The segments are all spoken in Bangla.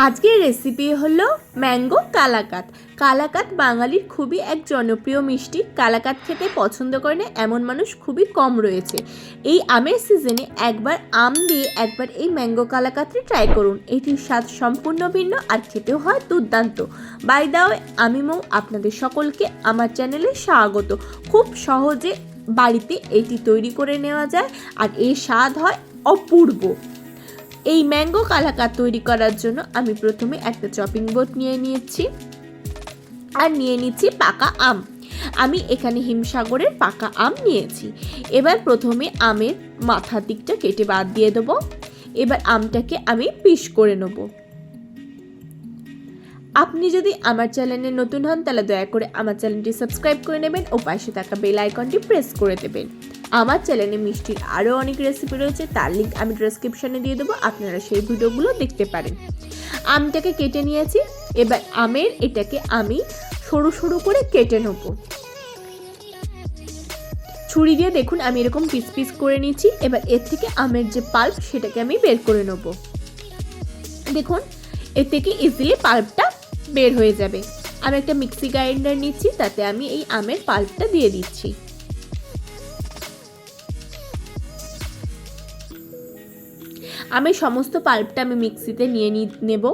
আজকের রেসিপি হলো ম্যাঙ্গো কালাকাত কালাকাত বাঙালির খুবই এক জনপ্রিয় মিষ্টি। কালাকাত খেতে পছন্দ করে না, এমন মানুষ খুবই কম রয়েছে। এই আমের সিজনে একবার আম দিয়ে একবার এই ম্যাঙ্গো কালাকাতটি ট্রাই করুন। এটির স্বাদ সম্পূর্ণ ভিন্ন আর খেতেও হয় দুর্দান্ত। বাই দাও আমি মৌ, আপনাদের সকলকে আমার চ্যানেলে স্বাগত। খুব সহজে বাড়িতে এটি তৈরি করে নেওয়া যায় আর এর স্বাদ হয় অপূর্ব। এই ম্যাঙ্গো কালাকার তৈরি করার জন্য আমি প্রথমে একটা চপিং বোর্ড নিয়ে নিয়েছি আর নিয়ে নিচ্ছি পাকা আম। আমি এখানে হিমসাগরের পাকা আম নিয়েছি। এবার প্রথমে আমের মাথার দিকটা কেটে বাদ দিয়ে দেবো। এবার আমটাকে আমি পিস করে নেব। আপনি যদি আমার চ্যানেলে নতুন হন, তাহলে দয়া করে আমার চ্যানেলটি সাবস্ক্রাইব করে নেবেন ও পাশে থাকা বেল আইকনটি প্রেস করে দেবেন। আমার চ্যানেলে মিষ্টির আরও অনেক রেসিপি রয়েছে, তার লিঙ্ক আমি ডেসক্রিপশনে দিয়ে দেবো, আপনারা সেই ভিডিওগুলো দেখতে পারেন। আমটাকে কেটে নিয়েছি, এবার আমের এটাকে আমি সরু সরু করে কেটে নেব। ছুরি দিয়ে দেখুন, আমি এরকম পিস পিস করে নিচ্ছি এবার এর থেকে আমের যে পাল্প সেটাকে আমি বের করে নেব। দেখুন, এর থেকে ইজিলি পাল্পটা বের হয়ে যাবে। আমি একটা মিক্সি গ্রাইন্ডার নিচ্ছি, তাতে আমি এই আমের পাল্পটা দিয়ে দিচ্ছি। আমি সমস্ত পাল্পটা আমি মিক্সিতে নিয়ে নেব।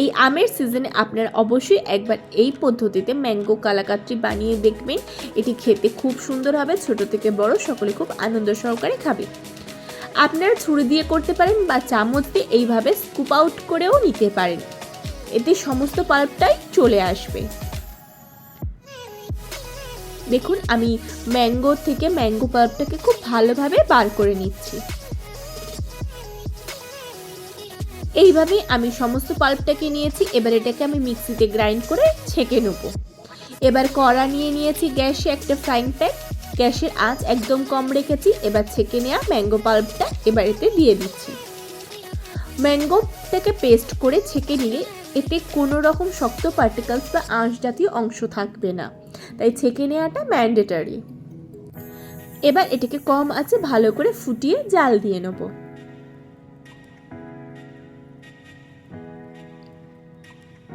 এই আমের সিজনে আপনারা অবশ্যই একবার এই পদ্ধতিতে ম্যাঙ্গো কালাকাতটি বানিয়ে দেখবেন। এটি খেতে খুব সুন্দর হবে, ছোট থেকে বড়, সকলে খুব আনন্দ সহকারে খাবে। আপনারা ছুরি দিয়ে করতে পারেন বা চামচ দিয়ে এইভাবে স্কুপ আউট করেও নিতে পারেন। এতে সমস্ত পাল্পটাই চলে আসবে। দেখুন, আমি ম্যাঙ্গো থেকে ম্যাঙ্গো পাল্পটাকে খুব ভালোভাবে বার করে নিচ্ছি। এইভাবে আমি সমস্ত পাল্পটাকে নিয়েছি, এবার এটাকে আমি মিক্সিতে গ্রাইন্ড করে ছেঁকে নেব। এবার কড়া নিয়ে নিয়েছি গ্যাসে একটা ফ্রাইং প্যান গ্যাসের আঁচ একদম কম রেখেছি, এবার ছেঁকে নেওয়া ম্যাঙ্গো পাল্পটা এবার এতে দিয়ে দিচ্ছি। ম্যাঙ্গোটাকে পেস্ট করে ছেঁকে নিলে এতে কোনো রকম শক্ত পার্টিকেলস বা আঁশ জাতীয় অংশ থাকবে না। তাই ছেঁকে নেওয়াটা ম্যান্ডেটারি এবার এটাকে কম আছে ভালো করে ফুটিয়ে জাল দিয়ে নেব।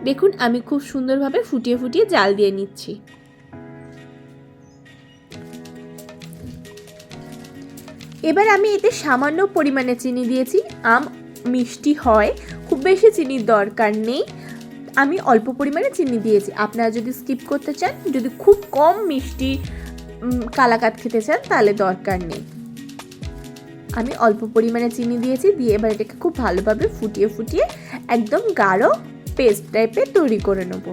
দেখুন, আমি খুব সুন্দরভাবে ফুটিয়ে ফুটিয়ে জাল দিয়ে নিচ্ছি। এবার আমি এতে সামান্য পরিমাণে চিনি দিয়েছি। আম মিষ্টি হয়, খুব বেশি চিনির দরকার নেই। আমি অল্প পরিমাণে চিনি দিয়েছি। আপনারা যদি স্কিপ করতে চান, যদি খুব কম মিষ্টি কালাকাত খেতে চান, তাহলে দরকার নেই। আমি অল্প পরিমাণে চিনি দিয়েছি, দিয়ে এবার এটাকে খুব ভালোভাবে ফুটিয়ে ফুটিয়ে একদম গাঢ় পেস্ট টাইপের তৈরি করে নেব।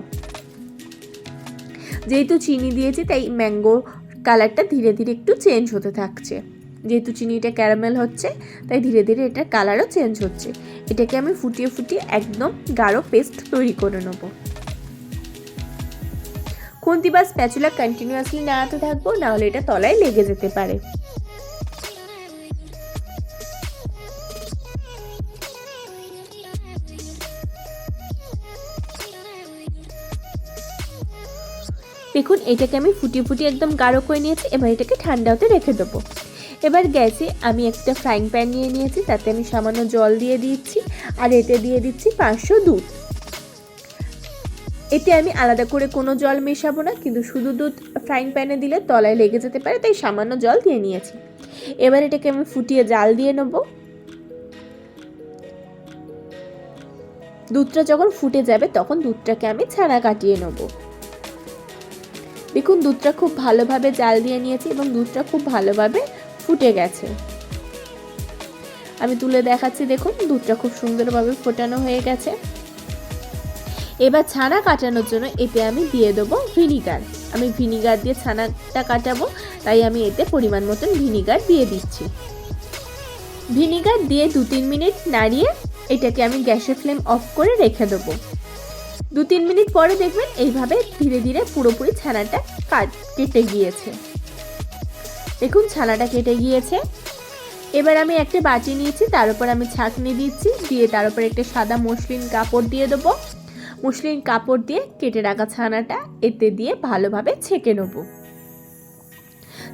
যেহেতু চিনি দিয়েছি, তাই ম্যাঙ্গো কালারটা ধীরে ধীরে একটু চেঞ্জ হতে থাকছে। যেহেতু চিনিটা ক্যারামেল হচ্ছে, তাই ধীরে ধীরে এটার কালারও চেঞ্জ হচ্ছে। এটাকে আমি ফুটিয়ে ফুটিয়ে একদম গাঢ় পেস্ট তৈরি করে নেব। খুন্তি বা স্প্যাচুলা কন্টিনিউয়াসলি নাড়াতে থাকব, নাহলে এটা তলায় লেগে যেতে পারে। দেখুন, এটাকে আমি ফুটিয়ে ফুটিয়ে একদম গাঢ় করে নিয়েছি, এবার এটাকে ঠান্ডা হতে রেখে দেবো। এবার গ্যাসে আমি একটা ফ্রাইং প্যান নিয়ে নিয়েছি, তাতে আমি সামান্য জল দিয়ে দিচ্ছি, আর এতে দিয়ে দিচ্ছি পাঁচশো দুধ। এতে আমি আলাদা করে কোনো জল মেশাবো না, কিন্তু শুধু দুধ ফ্রাইং প্যানে দিলে তলায় লেগে যেতে পারে, তাই সামান্য জল দিয়ে নিয়েছি। এবার এটাকে আমি ফুটিয়ে জাল দিয়ে নেব। দুধটা যখন ফুটে যাবে, তখন দুধটাকে আমি ছানা কাটিয়ে নেব। দেখুন, দুধটা খুব ভালোভাবে জাল দিয়ে নিয়েছি, এবং দুধটা খুব ভালোভাবে ফুটে গেছে। আমি তুলে দেখাচ্ছি, দেখুন, দুধটা খুব সুন্দরভাবে ফোটানো হয়ে গেছে। এবার ছানা কাটানোর জন্য এতে আমি দিয়ে দেবো ভিনিগার। আমি ভিনিগার দিয়ে ছানাটা কাটাবো, তাই আমি এতে পরিমাণ মতন ভিনিগার দিয়ে দিচ্ছি। ভিনিগার দিয়ে দু তিন মিনিট নাড়িয়ে এটাকে আমি গ্যাসের ফ্লেম অফ করে রেখে দেবো। দু তিন মিনিট পরে দেখবেন, এইভাবে ধীরে ধীরে পুরোপুরি ছানাটা কাট কেটে গিয়েছে। দেখুন, ছানাটা কেটে গিয়েছে। এবার আমি একটা বাটি নিয়েছি, তার উপর আমি ছাঁকনি দিচ্ছি, দিয়ে তার উপর একটা সাদা মসলিন কাপড় দিয়ে দেবো। মসলিন কাপড় দিয়ে কেটে রাখা ছানাটা এতে দিয়ে ভালোভাবে ছেঁকে নেব।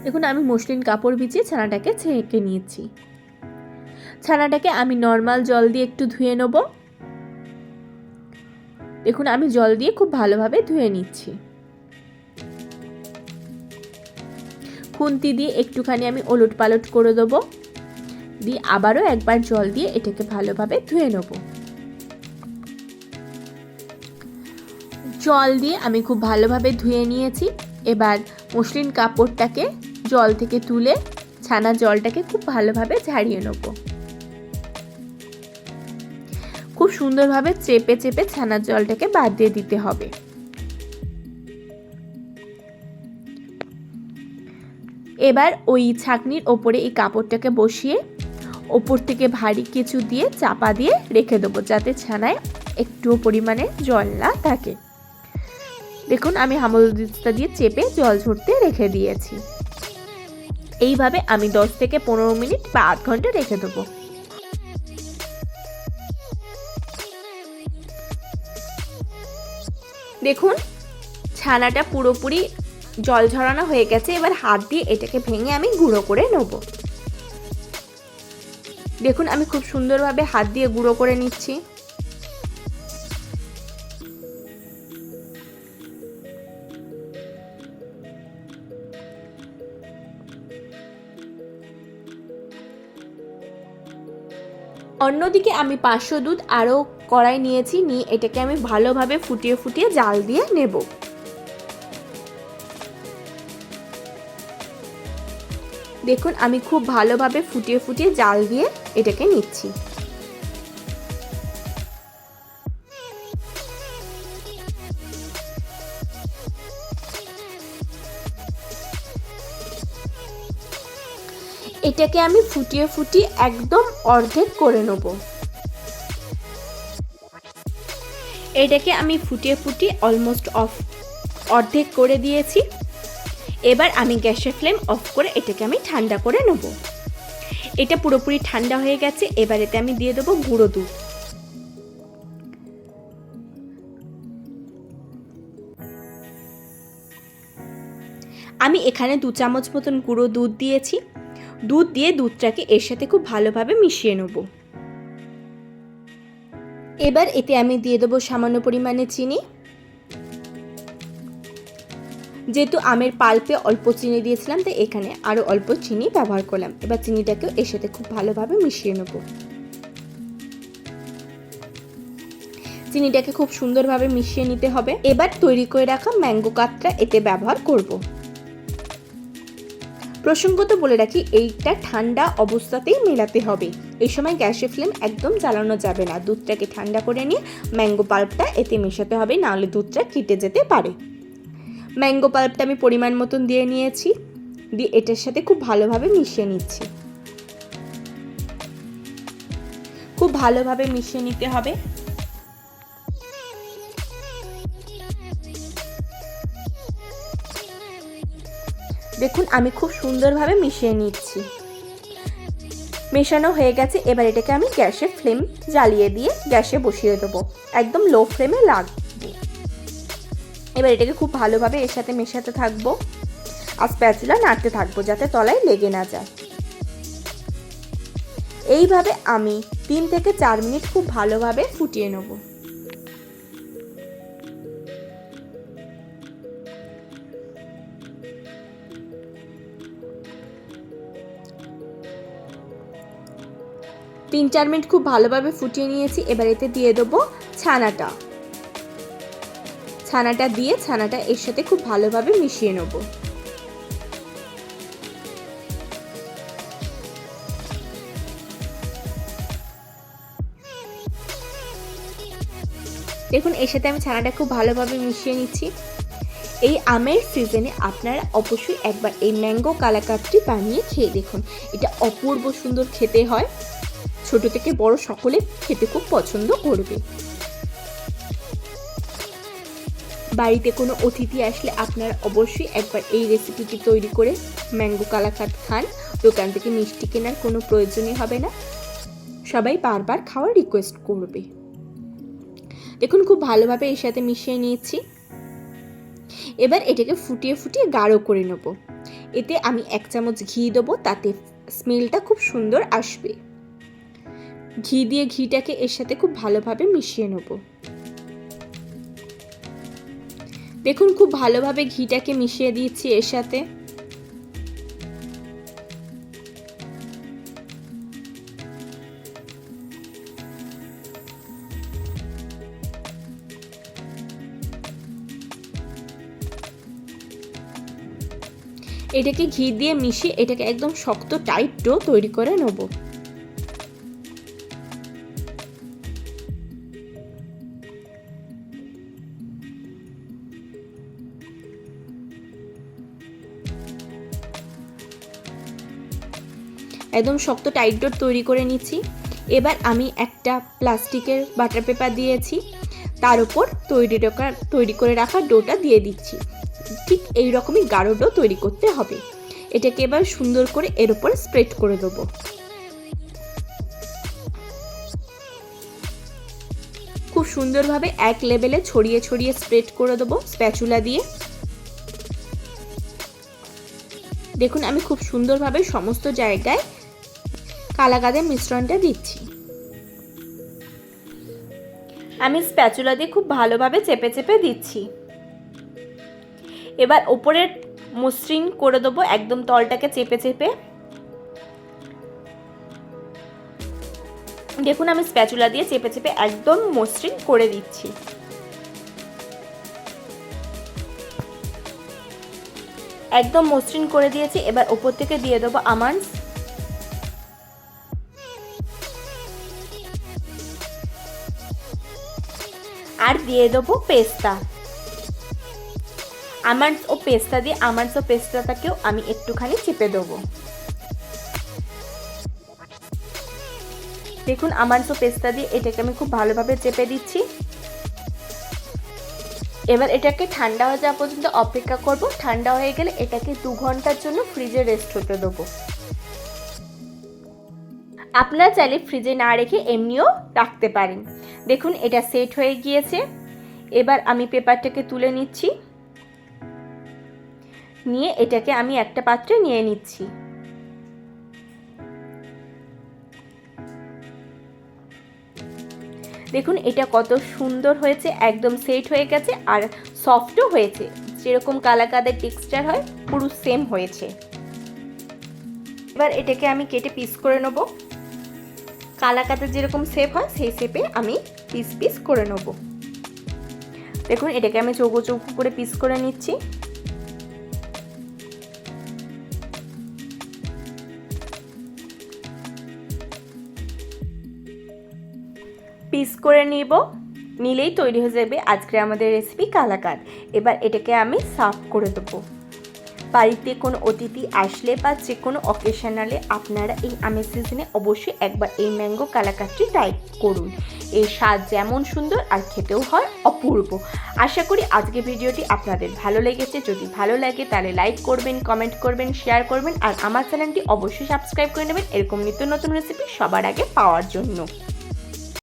দেখুন, আমি মসলিন কাপড় বিছিয়ে ছানাটাকে ছেঁকে নিয়েছি। ছানাটাকে আমি নর্মাল জল দিয়ে একটু ধুয়ে নেব। দেখুন, আমি জল দিয়ে খুব ভালোভাবে ধুয়ে নিচ্ছি। খুন্তি দিয়ে একটুখানি আমি ওলট পালট করে দেবো। দিয়ে আবারও একবার জল দিয়ে এটাকে ভালোভাবে ধুয়ে নেব। জল দিয়ে আমি খুব ভালোভাবে ধুয়ে নিয়েছি। এবার মসলিন কাপড়টাকে জল থেকে তুলে ছানা জলটাকে খুব ভালোভাবে ঝাড়িয়ে নেব। খুব সুন্দরভাবে চেপে চেপে ছানার জলটাকে বাদ দিয়ে দিতে হবে। এবার ওই ছাঁকনির ওপরে এই কাপড়টাকে বসিয়ে ওপর থেকে ভারী কিছু দিয়ে চাপা দিয়ে রেখে দেবো, যাতে ছানায় একটুও পরিমাণে জল না থাকে। দেখুন, আমি হামল দিস্তা দিয়ে চেপে জল ঝরতে রেখে দিয়েছি। এইভাবে আমি দশ থেকে পনেরো মিনিট বা আধ ঘণ্টা রেখে দেবো। দেখুন, ছানাটা পুরোপুরি জল ঝরানো হয়ে গেছে, এবার হাত দিয়ে এটাকে ভেঙে আমি গুঁড়ো করে নেব। দেখুন, আমি খুব সুন্দরভাবে হাত দিয়ে গুঁড়ো করে নিচ্ছি। অন্যদিকে আমি পাঁচশো দুধ আরও কড়াই নিয়েছি, নিয়ে এটাকে আমি ভালোভাবে ফুটিয়ে ফুটিয়ে জাল দিয়ে নেব। দেখুন, আমি খুব ভালোভাবে ফুটিয়ে ফুটিয়ে জাল দিয়ে এটাকে নিচ্ছি। এটাকে আমি ফুটিয়ে ফুটিয়ে একদম অর্ধেক করে নেব। এটাকে আমি ফুটিয়ে ফুটিয়ে অলমোস্ট অফ অর্ধেক করে দিয়েছি। এবার আমি গ্যাসের ফ্লেম অফ করে এটাকে আমি ঠান্ডা করে নেব। এটা পুরোপুরি ঠান্ডা হয়ে গেছে, এবার এতে আমি দিয়ে দেবো গুঁড়ো দুধ। আমি এখানে দু চামচ মতন গুঁড়ো দুধ দিয়েছি। দুধ দিয়ে দুধটাকে এর সাথে খুব ভালোভাবে মিশিয়ে নেব। এবার এতে আমি দিয়ে দেবো সামান্য পরিমাণে চিনি। যেহেতু আমের পাল্পে অল্প চিনি দিয়েছিলাম, তাই এখানে আরও অল্প চিনি ব্যবহার করলাম। এবার চিনিটাকেও এর সাথে খুব ভালোভাবে মিশিয়ে নেব। চিনিটাকে খুব সুন্দরভাবে মিশিয়ে নিতে হবে। এবার তৈরি করে রাখা ম্যাঙ্গো কাতটা এতে ব্যবহার করব। প্রসঙ্গত বলে রাখি, এইটা ঠান্ডা অবস্থাতেই মেলাতে হবে। এই সময় গ্যাসের ফ্লেম একদম জ্বালানো যাবে না। দুধটাকে ঠান্ডা করে নিয়ে ম্যাঙ্গো পাল্পটা এতে মেশাতে হবে, নাহলে দুধটা কেটে যেতে পারে। ম্যাঙ্গো পাল্পটা আমি পরিমাণ মতন দিয়ে নিয়েছি। দিয়ে এটার সাথে খুব ভালোভাবে মিশিয়ে নিচ্ছি। খুব ভালোভাবে মিশিয়ে নিতে হবে। দেখুন, আমি খুব সুন্দরভাবে মিশিয়ে নিচ্ছি। মেশানো হয়ে গেছে, এবার এটাকে আমি গ্যাসের ফ্লেম জ্বালিয়ে দিয়ে গ্যাসে বসিয়ে দেবো। একদম লো ফ্লেমে লাগবে। এবার এটাকে খুব ভালোভাবে এর সাথে মেশাতে থাকব। আর স্প্যাচুলা নাড়তে থাকব যাতে তলায় লেগে না যায়। এইভাবে আমি তিন থেকে চার মিনিট খুব ভালোভাবে ফুটিয়ে নেব। তিন চার মিনিট খুব ভালোভাবে ফুটিয়ে নিয়েছি। এবার এতে দিয়ে দেবো ছানাটা। ছানাটা দিয়ে ছানাটা এর সাথে খুব ভালোভাবে মিশিয়ে নেব। দেখুন, এর সাথে আমি ছানাটা খুব ভালোভাবে মিশিয়ে নিচ্ছি। এই আমের সিজনে আপনারা অবশ্যই একবার এই ম্যাঙ্গো কালাকাতটি বানিয়ে খেয়ে দেখুন। এটা অপূর্ব সুন্দর খেতে হয়। ছোট থেকে বড় সকলে খেতে খুব পছন্দ করবে। বাড়িতে কোনো অতিথি আসলে আপনারা অবশ্যই একবার এই রেসিপিটি তৈরি করে ম্যাঙ্গো কালাকাত খান। দোকান থেকে মিষ্টি কেনার কোনো প্রয়োজনই হবে না। সবাই বারবার খাওয়ার রিকোয়েস্ট করবে। দেখুন, খুব ভালোভাবে এর সাথে মিশিয়ে নিয়েছি। এবার এটাকে ফুটিয়ে ফুটিয়ে গাঢ় করে নেব। এতে আমি এক চামচ ঘি দেবো, তাতে স্মেলটা খুব সুন্দর আসবে। ঘি দিয়ে ঘিটাকে এর সাথে খুব ভালোভাবে মিশিয়ে নেব। দেখুন, খুব ভালোভাবে ঘিটাকে মিশিয়ে দিয়েছি এর সাথে। এটাকে ঘি দিয়ে মিশিয়ে এটাকে একদম শক্ত, টাইট ডো তৈরি করে নেব। একদম শক্ত টাইট ডোর তৈরি করে নিচ্ছি। এবার আমি একটা প্লাস্টিকের বাটার পেপার দিয়েছি। তার উপর তৈরি তৈরি করে রাখা ডোটা দিয়ে দিচ্ছি। ঠিক এই রকমই গাঢ় ডো তৈরি করতে হবে। এটাকে এবার সুন্দর করে এর উপর স্প্রেড করে দেবো। খুব সুন্দরভাবে এক লেভেলে ছড়িয়ে ছড়িয়ে স্প্রেড করে দেবো স্প্যাচুলা দিয়ে। দেখুন, আমি খুব সুন্দরভাবে সমস্ত জায়গায় কালাকাদের মিশ্রণটা দিচ্ছি। আমি স্প্যাচুলা দিয়ে খুব ভালোভাবে চেপে চেপে দিচ্ছি। এবার ওপরের মসৃণ করে দেবো একদম তলটাকে চেপে চেপে। দেখুন, আমি স্প্যাচুলা দিয়ে চেপে চেপে একদম মসৃণ করে দিচ্ছি। একদম মসৃণ করে দিয়েছি। এবার ওপর থেকে দিয়ে দেবো আমান্ডস। আর দিয়ে দেবো পেস্তা। আমান্ডস ও পেস্তা দিয়ে আমান্ডস ও পেস্তাটাকেও আমি একটুখানি চেপে দেবো। দেখুন আমান্ডস ও পেস্তা দিয়ে এটাকে আমি খুব ভালোভাবে চেপে দিচ্ছি। এবার এটাকে ঠান্ডা হয়ে যাওয়া পর্যন্ত অপেক্ষা করব। ঠান্ডা হয়ে গেলে এটাকে দু ঘণ্টার জন্য ফ্রিজে রেস্ট হতে দেবো। আপনারা চাইলে ফ্রিজে না রেখে এমনিও রাখতে পারেন। দেখুন, এটা সেট হয়ে গিয়েছে। এবার আমি পেপারটাকে তুলে নিচ্ছি। নিয়ে এটাকে আমি একটা পাত্রে নিয়ে নিচ্ছি। দেখুন, এটা কত সুন্দর হয়েছে, একদম সেট হয়ে গেছে আর সফটও হয়েছে। যেরকম কালাকাদের টেক্সচার হয়, পুরো সেম হয়েছে। এবার এটাকে আমি কেটে পিস করে নেব। কালাকাদের যেরকম শেপ হয়, সেই শেপে আমি পিস পিস করে নেব। দেখুন, এটাকে আমি চৌকো চৌকো করে পিস করে নিচ্ছি। পিস করে নিব, নিলেই তৈরি হয়ে যাবে আজকে আমাদের রেসিপি কালাকাদ এবার এটাকে আমি সার্ভ করে দেবো। বাড়িতে কোনো অতিথি আসলে বা যে কোনো অকেশনালে আপনারা এই আমের সিজনে অবশ্যই একবার এই ম্যাঙ্গো কালাকাদটি ট্রাই করুন। এর স্বাদ যেমন সুন্দর আর খেতেও হয় অপূর্ব। আশা করি আজকে ভিডিওটি আপনাদের ভালো লেগেছে। যদি ভালো লাগে তাহলে লাইক করবেন কমেন্ট করবেন শেয়ার করবেন আর আমার চ্যানেলটি অবশ্যই সাবস্ক্রাইব করে নেবেন। এরকম নিত্য নতুন রেসিপি সবার আগে পাওয়ার জন্য।